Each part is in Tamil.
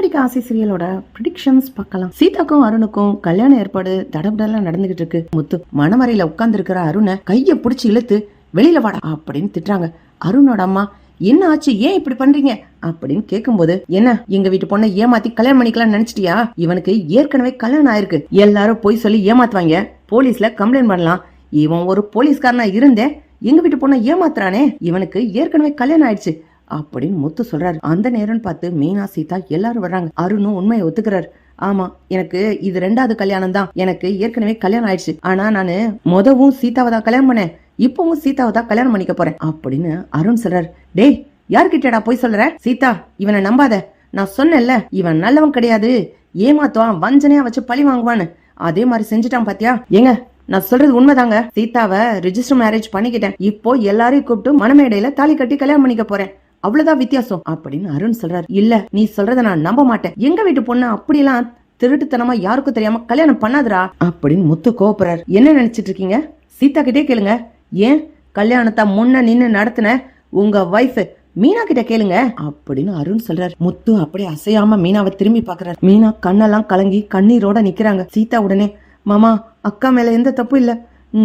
சிறகடிக்க ஆசை சீரியலோட ப்ரிடிக்ஷன்ஸ் பார்க்கலாம். சீதாக்கும் அருணுக்கும் கல்யாண ஏற்பாடு தடபடலாம் நடந்துகிட்டு இருக்கு. முத்து மணமறையில உட்கார்ந்து இருக்கிற அருணை கைய பிடிச்சி இழுத்து வெளியில வாடா அப்படின்னு திட்டுறாங்க. அருணோட அம்மா என்ன ஆச்சு? ஏன் இப்படி பண்றீங்க? அப்படின்னு கேக்கும்போது என்ன எங்க வீட்டு பொண்ணை ஏமாத்தி கல்யாணம் பண்ணிக்கலாம் நினைச்சிட்டியா? இவனுக்கு ஏற்கனவே கல்யாணம் ஆயிருக்கு. எல்லாரும் போய் சொல்லி ஏமாத்துவாங்க. போலீஸ்ல கம்ப்ளைண்ட் பண்ணலாம். இவன் ஒரு போலீஸ்காரனா இருந்தே எங்க வீட்டு பொண்ணை ஏமாத்துறானே? இவனுக்கு ஏற்கனவே கல்யாணம் ஆயிடுச்சு. அப்படின்னு முத்து சொல்றாரு. அந்த நேரம்னு பார்த்து மீனா சீதா எல்லாரும் வர்றாங்க. அருணும் உண்மையை ஒத்துக்கிறாரு. ஆமா எனக்கு இது ரெண்டாவது கல்யாணம் தான். எனக்கு ஏற்கனவே கல்யாணம் ஆயிடுச்சு. ஆனா நானு மொதவும் சீதாவை தான் கல்யாணம் பண்ணேன். இப்பவும் சீதாவை தான் கல்யாணம் பண்ணிக்க போறேன் அப்படின்னு அருண் சொல்றாரு. டேய் யார்கிட்டடா போய் சொல்ற? சீதா இவனை நம்பாத. நான் சொன்னேன்ல இவன் நல்லவன் கிடையாது. ஏமாத்துவான் வஞ்சனையா வச்சு பழி வாங்குவான்னு. அதே மாதிரி செஞ்சுட்டான் பாத்தியா? ஏங்க நான் சொல்றது உண்மைதாங்க? சீதாவை ரிஜிஸ்டர் மேரேஜ் பண்ணிக்கிட்டேன். இப்போ எல்லாரையும் கூப்பிட்டு மனமேடையில தாலி கட்டி கல்யாணம் பண்ணிக்க போறேன். அவ்வளவுதான் வித்தியாசம் அப்படின்னு அருண் சொல்றாரு. இல்ல நீ சொல்றத நான் நம்ப மாட்டேன். எங்க வீட்டு பொண்ணு அப்படிலாம் திருட்டுத்தனமா யாருக்கும் தெரியாம கல்யாணம் பண்ணாதுடா அப்படின்னு முத்து கோபுறாரு என்ன நினைச்சிட்டு இருக்கீங்க? சீதா கிட்டே கேளுங்க. ஏன் கல்யாணத்தை முன்ன நின்னு நடத்தின உங்க ஒய்ஃப் மீனா கிட்ட கேளுங்க அப்படின்னு அருண் சொல்றாரு. முத்து அப்படியே அசையாம மீனாவை திரும்பி பாக்குறாரு மீனா கண்ணெல்லாம் கலங்கி கண்ணீரோட நிக்கிறாங்க. சீதா உடனே மாமா அக்கா மேல எந்த தப்பு இல்ல.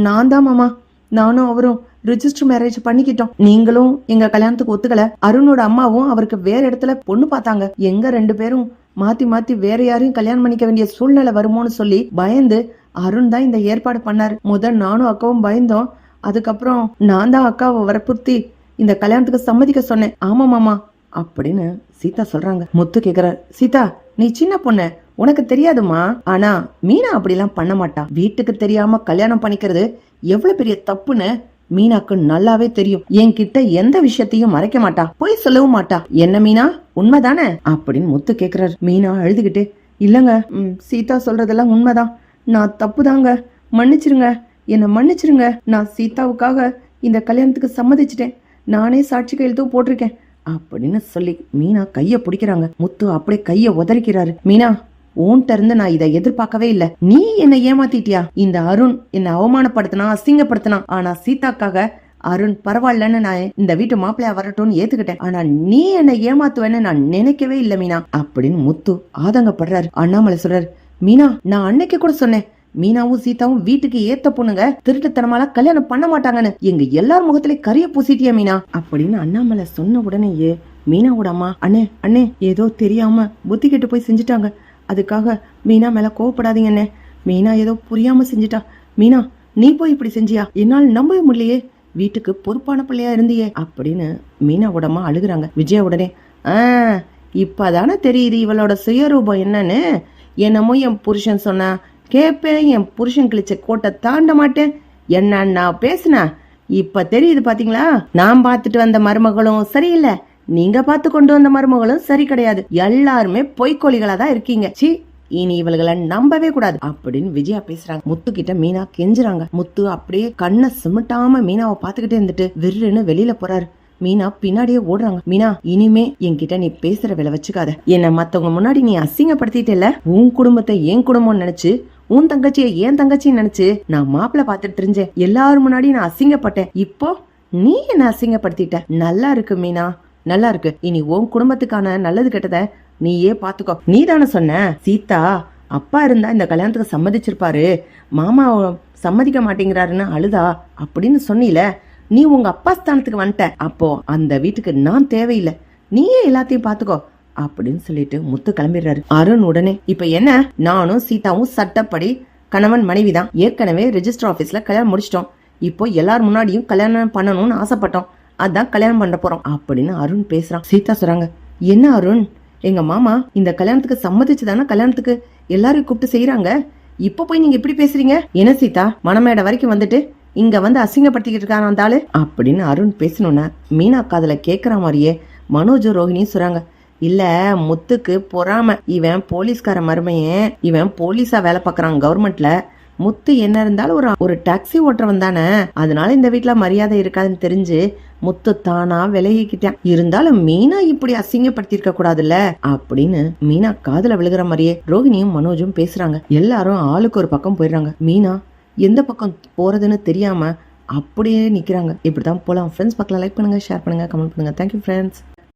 நான் தான் மாமா. நானும் அவரும் ரிஜிஸ்டர் மேரேஜ் பண்ணிக்கிட்டோம். நீங்களும் எங்க கல்யாணத்துக்கு ஒத்துக்கல. அருணோட அம்மாவும் அவருக்கு வேற இடத்துல பொண்ணு பார்த்தாங்க. எங்க ரெண்டு பேரும் மாத்தி மாத்தி வேற யாரையும் கல்யாணம் பண்ணிக்க வேண்டிய சூழ்நிலை வருமோன்னு சொல்லி பயந்து அருண் தான் இந்த ஏற்பாடு பண்ணார். முதல் நானும் அக்காவும் பயந்தோம். அதுக்கப்புறம் நான் தான் அக்காவை வற்புறுத்தி இந்த கல்யாணத்துக்கு சம்மதிக்க சொன்னேன். ஆமா மாமா அப்படின்னு சீதா சொல்றாங்க. முத்து கேக்குறாரு. சீதா நீ சின்ன பொண்ணு. உனக்கு தெரியாதுமா? ஆனா மீனா அப்படிலாம் பண்ண மாட்டா. வீட்டுக்கு தெரியாம கல்யாணம் பண்ணிக்கிறது எவ்வளவு பெரிய தப்புன்னு மீனாக்கு நல்லாவே தெரியும். என்கிட்ட எந்த விஷயத்தையும் மறைக்க மாட்டா. போய் சொல்லவும் மாட்டா. என்ன மீனா? உண்மைதானே? அப்படின்னு முத்து கேக்குறாரு. மீனா அழுதுகிட்டு இல்லங்க. ம், சீதா சொல்றதெல்லாம் உண்மைதான். நான் தப்புதாங்க. மன்னிச்சிருங்க. என்னை மன்னிச்சிருங்க. நான் சீதாவுக்காக இந்த கல்யாணத்துக்கு சம்மதிச்சிட்டேன். நானே சாட்சி கையெழுத்தும் போட்டிருக்கேன். அப்படின்னு சொல்லி மீனா கைய பிடிக்கிறாங்க. முத்து அப்படியே கைய உதறிக்கிறாரு. மீனா உன்கிட்ட இருந்து நான் இதை எதிர்பார்க்கவே இல்ல. நீ என்னை ஏமாத்திட்டியா? இந்த அருண் என்னை அவமானப்படுத்தினா அசிங்கப்படுத்தினா ஆனா சீதாக்காக அருண் பரவாயில்லன்னு நான் இந்த வீட்டு மாப்பிள்ளையா வரட்டும்னு ஏத்துக்கிட்டேன். ஆனா நீ என்னை ஏமாத்துவேன்னு நான் நினைக்கவே இல்ல மீனா. அப்படின்னு முத்து ஆதங்கப்படுறாரு. அண்ணாமலை சொல்றாரு மீனா நான் அன்னைக்கு கூட சொன்னேன். மீனாவும் சீதாவும் வீட்டுக்கு ஏத்த பொண்ணுங்க திருட்டுத்தனமாலாம் கல்யாணம் பண்ண மாட்டாங்கன்னு. எங்க எல்லார் முகத்திலயும் கரிய பூசிட்டியா மீனா? அப்படின்னு அண்ணாமலை சொன்ன உடனேயே மீனாவோட அம்மா அண்ணே அண்ணே ஏதோ தெரியாம புத்தி கெட்டு போய் செஞ்சுட்டாங்க. அதுக்காக மீனா மேல கோவப்படாதீங்கண்ணே மீனா ஏதோ புரியாம செஞ்சுட்டா. மீனா நீ போய் இப்படி செஞ்சியா? என்னால் நம்பவே முடியலையே. வீட்டுக்கு பொறுப்பான பிள்ளையா இருந்தியே. அப்படின்னு மீனாவோட அம்மா அழுகுறாங்க. விஜயா உடனே ஆ இப்பதானே தெரியுது இவளோட சுயரூபம் என்னன்னு. என்னமோ என் புருஷன் சொன்னா கேட்பேன் என் புருஷன் கிழிச்ச கோட்டை தாண்ட மாட்டேன். என்ன நான் பேசுனா இப்ப தெரியுது பாத்தீங்களா? நான் பார்த்துட்டு வந்த மருமகளும் சரியில்லை. நீங்க பார்த்து கொண்டு வந்த மருமகளும் சரி கிடையாது. எல்லாருமே பொய்க்கோழிகளா தான் இருக்கீங்க. சி இனி இவள்களை நம்பவே கூடாது. அப்படின்னு விஜயா பேசுறாங்க. முத்து கிட்ட மீனா கெஞ்சுறாங்க. முத்து அப்படியே கண்ணை சிமிட்டாம மீனாவை பாத்துக்கிட்டே இருந்துட்டு விருன்னு வெளியில போறாரு. மீனா பின்னாடியே ஓடுறாங்க. மீனா இனிமே என்கிட்ட நீ பேசுற வேலை வச்சுக்காத. என்ன மத்தவங்க முன்னாடி நீ அசிங்கப்படுத்திட்டல உன் குடும்பத்தை என் குடும்பம்னு நினைச்சு உன் தங்கச்சியை என் தங்கச்சின்னு நினைச்சு நான் மாப்பிள்ள பாத்துட்டு தெரிஞ்சேன். எல்லாரும் முன்னாடி நான் அசிங்கப்பட்டேன். இப்போ நீ என்ன அசிங்கப்படுத்திட்ட? நல்லா இருக்கு மீனா. நல்லா இருக்கு இனி உன் குடும்பத்துக்கான நல்லது கெட்டத நீயே பாத்துக்கோ. நீ தானே சொன்ன? சீதா அப்பா இருந்தா இந்த கல்யாணத்துக்கு சம்மதிச்சிருப்பாரு. மாமா சம்மதிக்க மாட்டேங்கிறாருன்னு அழுதா? அப்படின்னு சொன்னில. நீ உங்க அப்பா ஸ்தானத்துக்கு வந்துட்ட அப்போ அந்த வீட்டுக்கு நான் தேவையில்லை. நீயே எல்லாத்தையும் பாத்துக்கோ அப்படின்னு சொல்லிட்டு முத்து கிளம்பிடுறாரு. அருண் உடனே இப்ப என்ன? நானும் சீதாவும் சட்டப்படி கணவன் மனைவி தான் ஏற்கனவே ரெஜிஸ்டர் ஆபீஸ்ல கல்யாணம் முடிச்சிட்டோம். இப்போ எல்லார் முன்னாடியும் கல்யாணம் பண்ணணும்னு ஆசைப்பட்டோம். அதான் கல்யாணம் பண்ண போறோம் அப்படின்னு அருண் பேசுறான். சீதா சொல்றாங்க என்ன அருண்? எங்க மாமா இந்த கல்யாணத்துக்கு சம்மதிச்சு தானே கல்யாணத்துக்கு எல்லாரும் கூப்பிட்டு செய்யறாங்க இப்ப போய் நீங்க இப்படி பேசுறீங்க? என்ன சீதா மணமேடை வரைக்கும் வந்துட்டு இங்க வந்து அசிங்கப்படுத்திக்கிட்டு இருக்கான் அந்த ஆளு? அப்படின்னு அருண் பேசணும்னா மீனா காதல கேக்குற மாதிரியே மனோஜ் ரோஹிணியும் சொல்றாங்க இல்ல முத்துக்கு பொறாம. இவன் போலீஸ்கார மருமையன். இவன் போலீஸா வேலை பார்க்கறான் கவர்மெண்ட்ல. முத்து என்ன இருந்தாலும் ஒரு ஒரு டாக்ஸி ஓட்டுறவன் தானே. அதனால இந்த வீட்டில் மரியாதை இருக்காதுன்னு தெரிஞ்சு முத்து தானா விலகிக்கிட்டான். இருந்தாலும் மீனா இப்படி அசிங்கப்படுத்திருக்க கூடாதுல்ல? அப்படின்னு மீனா காதுல விழுகிற மாதிரியே ரோஹிணியும் மனோஜும் பேசுறாங்க. எல்லாரும் ஆளுக்கு ஒரு பக்கம் போயிடுறாங்க. மீனா எந்த பக்கம் போறதுன்னு தெரியாம அப்படியே நிக்கிறாங்க. இப்படிதான் போலாம். ஃப்ரெண்ட்ஸ் பக்கம் லைக் பண்ணுங்க ஷேர் பண்ணுங்க கமெண்ட் பண்ணுங்க. Thank you friends